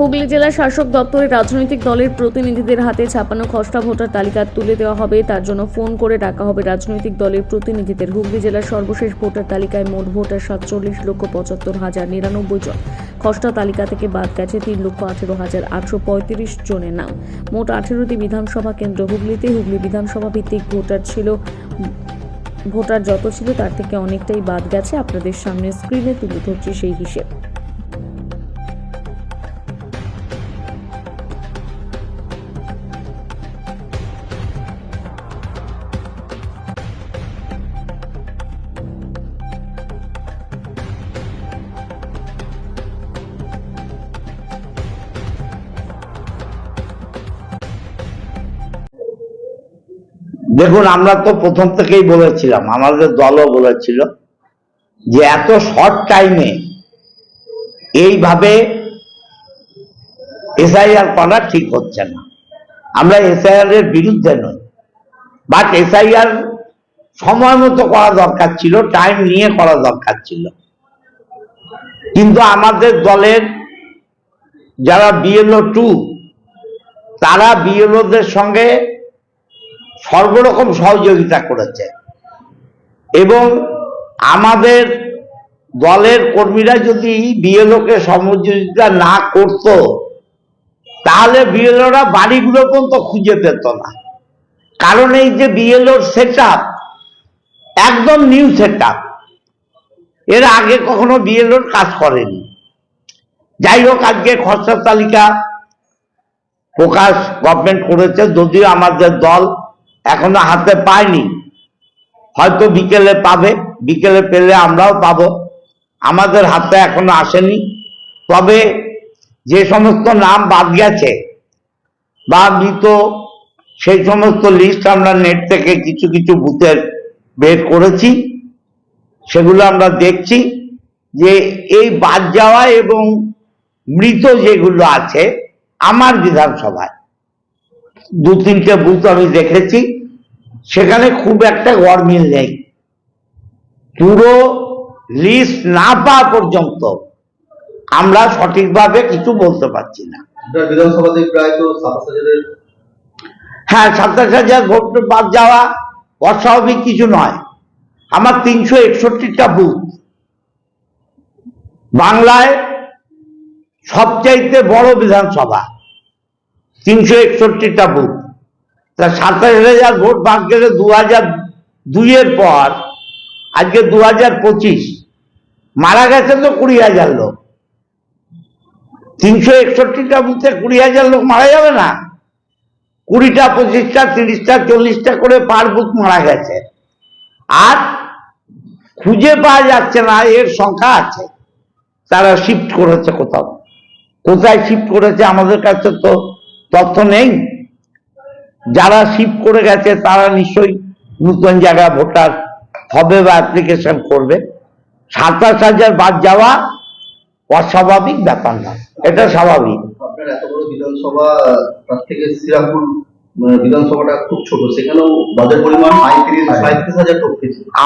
হুগলি জেলা শাসক দপ্তরে রাজনৈতিক দলের প্রতিনিধিদের হাতে ছাপানো খসড়া ভোটার তালিকা তুলে দেওয়া হবে। তার জন্য ফোন করে ডাকা হবে রাজনৈতিক দলের প্রতিনিধিদের। হুগলি জেলার সর্বশেষ ভোটার তালিকায় মোট ভোটার সাতচল্লিশ লক্ষ পঁচাত্তর হাজার নিরানব্বই জন। খসড়া তালিকা থেকে বাদ গেছে তিন লক্ষ আঠেরো হাজার আটশো পঁয়ত্রিশ জনের নাম। মোট আঠেরোটি বিধানসভা কেন্দ্র হুগলিতে। হুগলি বিধানসভা ভিত্তিক ভোটার ছিল, ভোটার যত ছিল তার থেকে অনেকটাই বাদ গেছে। আপনাদের সামনে স্ক্রিনে তুলে ধরছি সেই হিসেব। দেখুন, আমরা তো প্রথম থেকেই বলেছিলাম, আমাদের দলও বলেছিল যে এত শর্ট টাইমে এইভাবে এসআইআর করা ঠিক হচ্ছে না। আমরা এসআইআর এর বিরুদ্ধে নই। বাট এসআইআর সময় মতো করা দরকার ছিল টাইম নিয়ে করা দরকার ছিল। কিন্তু আমাদের দলের যারা বিএলও টু তারা বিএলওদের সঙ্গে সর্বরকম সহযোগিতা করেছে। এবং আমাদের দলের কর্মীরা যদি বিএলওকে সহযোগিতা না করত, তাহলে বিএলওরা বাড়িগুলো পর্যন্ত খুঁজে পেত না। কারণ এই যে বিএলওর সেট একদম নিউ সেট এর আগে কখনো বিএলওর কাজ করেনি। যাই হোক, আজকে খরচা তালিকা প্রকাশ গভর্নমেন্ট করেছে, যদিও আমাদের দল এখনও হাতে পায়নি হয়তো বিকেলে পাবে, বিকেলে পেলে আমরাও পাবো। আমাদের হাতে এখনও আসেনি। তবে যে সমস্ত নাম বাদ গেছে বা মৃত, সেই সমস্ত লিস্ট আমরা নেট থেকে কিছু কিছু বুথের বের করেছি। সেগুলো আমরা দেখছি যে এই বাদ যাওয়া এবং মৃত যেগুলো আছে, আমার বিধানসভায় দু তিনটে বুথ আমি দেখেছি। সেখানে খুব একটা গরমিল নেই। পুরো লিস্ট না পাওয়া পর্যন্ত আমরা সঠিকভাবে কিছু বলতে পারছি না। আপনার বিধানসভাতে প্রায় তো সাতাশ হাজারের হ্যাঁ সাতাশ হাজার ভোট বাদ যাওয়া অস্বাভাবিক কিছু নয়। আমার তিনশো একষট্টিটা বুথ। বাংলায় সবচাইতে বড় বিধানসভা। তিনশো একষট্টিটা বুথ। তা সাতাশ হাজার ভোট বাদ গেলে দু হাজার দুইয়ের পর, আজকে দু হাজার পঁচিশ, মারা গেছে তো কুড়ি হাজার লোক। তিনশো একষট্টিটা বুথে কুড়ি হাজার লোক মারা যাবে না। কুড়িটা, পঁচিশটা, তিরিশটা, চল্লিশটা করে পার বুথ মারা গেছে। আর খুঁজে পাওয়া যাচ্ছে না, এর সংখ্যা আছে। তারা শিফট করেছে কোথাও। কোথায় শিফট করেছে আমাদের কাছে তো তথ্য নেই। যারা শিফট করে গেছে তারা নিশ্চয়ই নতুন জায়গায় ভোটার হবে বা অ্যাপ্লিকেশন করবে। সাতাশ হাজার বাদ যাওয়া অস্বাভাবিক ব্যাপার না এটা স্বাভাবিক। আপনার এত বড় বিধানসভা তার থেকে শ্রীরামপুর বিধানসভাটা খুব ছোট সেখানেও বাজেট পরিমাণ সাঁত্রিশ সাঁত্রিশ হাজার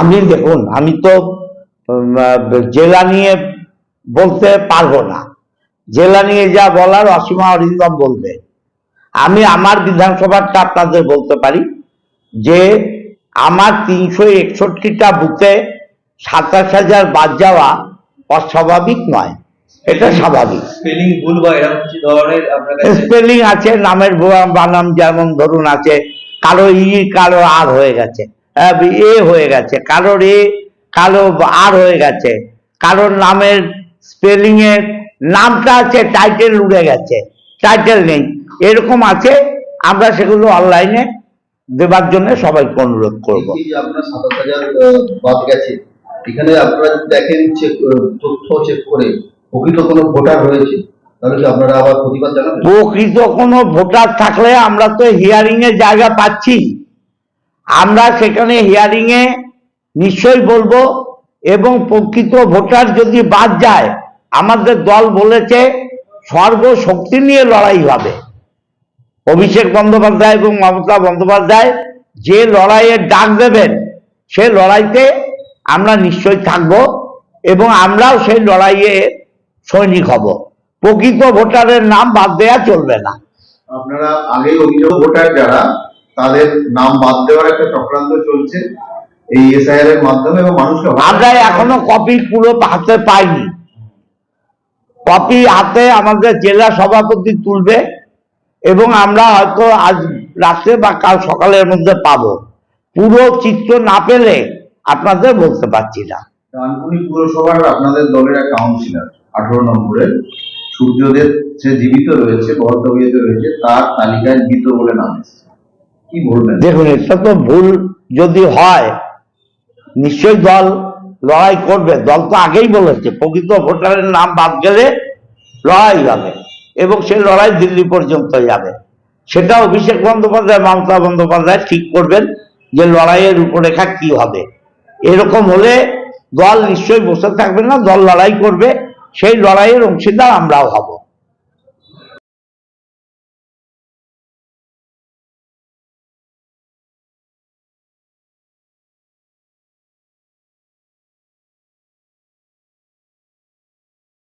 আমি দেখুন আমি তো জেলা নিয়ে বলতে পারব না। জেলা নিয়ে যা বলার অসীমা অরিন্দম বলবে। আমি আমার বিধানসভাটা আপনাদের বলতে পারি যে আমার তিনশো একষট্টিটা বুথে সাতাশ হাজার বাদ যাওয়া অস্বাভাবিক নয়। এটা স্বাভাবিক। স্পেলিং ভুল বা এরকম কিছু ধরনের স্পেলিং আছে নামের বানাম যেমন ধরুন আছে কারও ই কারও আর হয়ে গেছে। আহ, এ হয়ে গেছে কারোর এ কারও আর হয়ে গেছে। কারোর নামের স্পেলিং এর নামটা আছে টাইটেল উড়ে গেছে টাইটেল নেই। এরকম আছে আমরা সেগুলো অনলাইনে দেবার জন্য সবাইকে অনুরোধ করব। বাদ গেছে এখানে আপনারা দেখেন চেক তথ্য চেক করে প্রকৃত কোনো ভোটার রয়েছে প্রকৃত কোনো ভোটার থাকলে আমরা তো হিয়ারিং এর জায়গা পাচ্ছি। আমরা সেখানে হিয়ারিং এ নিশ্চয়ই বলব এবং প্রকৃত ভোটার যদি বাদ যায় আমাদের দল বলেছে সর্বশক্তি নিয়ে লড়াই হবে। অভিষেক বন্দ্যোপাধ্যায় এবং মমতা বন্দ্যোপাধ্যায় যে লড়াইয়ের ডাক দেবেন সে লড়াইতে আমরা নিশ্চয়ই থাকব এবং আমরাও সেই লড়াইয়ে সৈনিক হব। প্রকৃত ভোটারের নাম বাদ দেওয়া চলবে না। আপনারা আগেই অভিযোগ ভোটার যারা তাদের নাম বাদ দেওয়ার একটা চক্রান্ত চলছে এই এসআইআর এর মাধ্যমে এবং মানুষকে আমরা এখনও কপি পুরো হাতে পাইনি। কপি হাতে আমাদের জেলা সভাপতি তুলবে। এবং আমরা হয়তো আজ রাত্রে বা কাল সকালের মধ্যে পাবো। পুরো চিত্র না পেলে আপনাদের বলতে পারছি না। ডানকুনি পুরসভার আপনাদের দলের এক কাউন্সিলর আঠারো নম্বরের। সূর্যদেব সে জীবিত রয়েছে রয়েছে তার তালিকায় মৃত বলে নাম কি বলবেন? দেখুন এটা তো ভুল যদি হয় নিশ্চয়ই দল লড়াই করবে। দল তো আগেই বলেছে প্রকৃত ভোটারের নাম বাদ গেলে লড়াই হবে। এবং সেই লড়াই দিল্লি পর্যন্ত যাবে। সেটা অভিষেক বন্দ্যোপাধ্যায়, মমতা বন্দ্যোপাধ্যায় ঠিক করবেন যে লড়াইয়ের রূপরেখা কি হবে। এরকম হলে দল নিশ্চয়ই বসে থাকবে না, দল লড়াই করবে, সেই লড়াইয়ের অংশীদার আমরাও হব।